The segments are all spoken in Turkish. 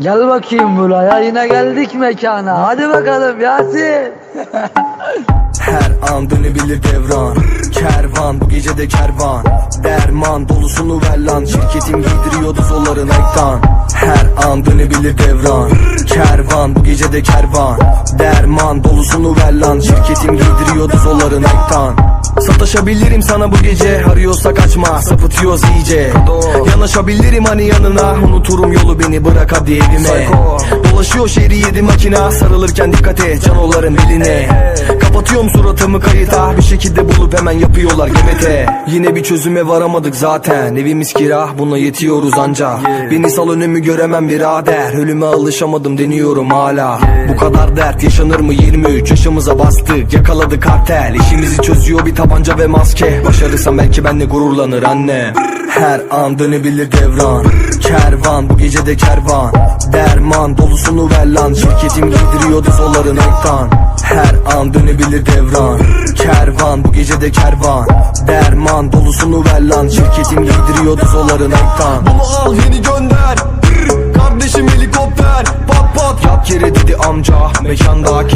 Gel bakayım buraya yine geldik mekana. Hadi bakalım Yasin. Her an dönebilir devran. Kervan bu gece de kervan. Derman dolusunu ver lan. Şirketim giydiriyordu zolların ektan Her an dönebilir devran. Kervan bu gece de kervan. Derman dolusunu ver lan. Şirketim giydiriyordu zolların ektan Sataşabilirim sana bu gece. Arıyorsa kaçma sapıtıyoruz iyice. Yanaşabilirim hani yanına. Unuturum yolu beni bırak hadi evime. Dolaşıyor şehri yedi makina Sarılırken dikkat et canoların beline. Kapatıyorum suratımı kayıta. Bir şekilde bulup hemen yapıyorlar gemete. Yine bir çözüme varamadık zaten. Evimiz kira buna yetiyoruz anca. Beni sal önümü göremem birader. Ölüme alışamadım deniyorum hala. Bu kadar dert yaşanır mı? 23 yaşımıza bastık. Yakaladı kartel. İşimizi çözüyor bir tabanca ve maske. Başarırsam belki benle gururlanır anne. Her an dönebilir devran. Kervan bu gece de kervan. Derman dolusunu ver lan. Şirketim giydiriyordu zolların ektan Her an dönebilir devran. Kervan bu gece de kervan. Derman dolusunu ver lan. Şirketim giydiriyordu zolların ektan Bunu al yeni gönder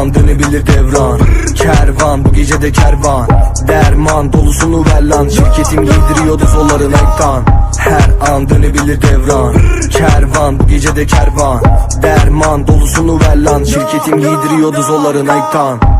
her an dönebilir devran. Kervan bu gece de kervan. Derman dolusunu ver lan. Şirketim giydiriyordu zolların ektan Her an dönebilir devran. Kervan bu gece de kervan. Derman dolusunu ver lan. Şirketim giydiriyordu zolların ektan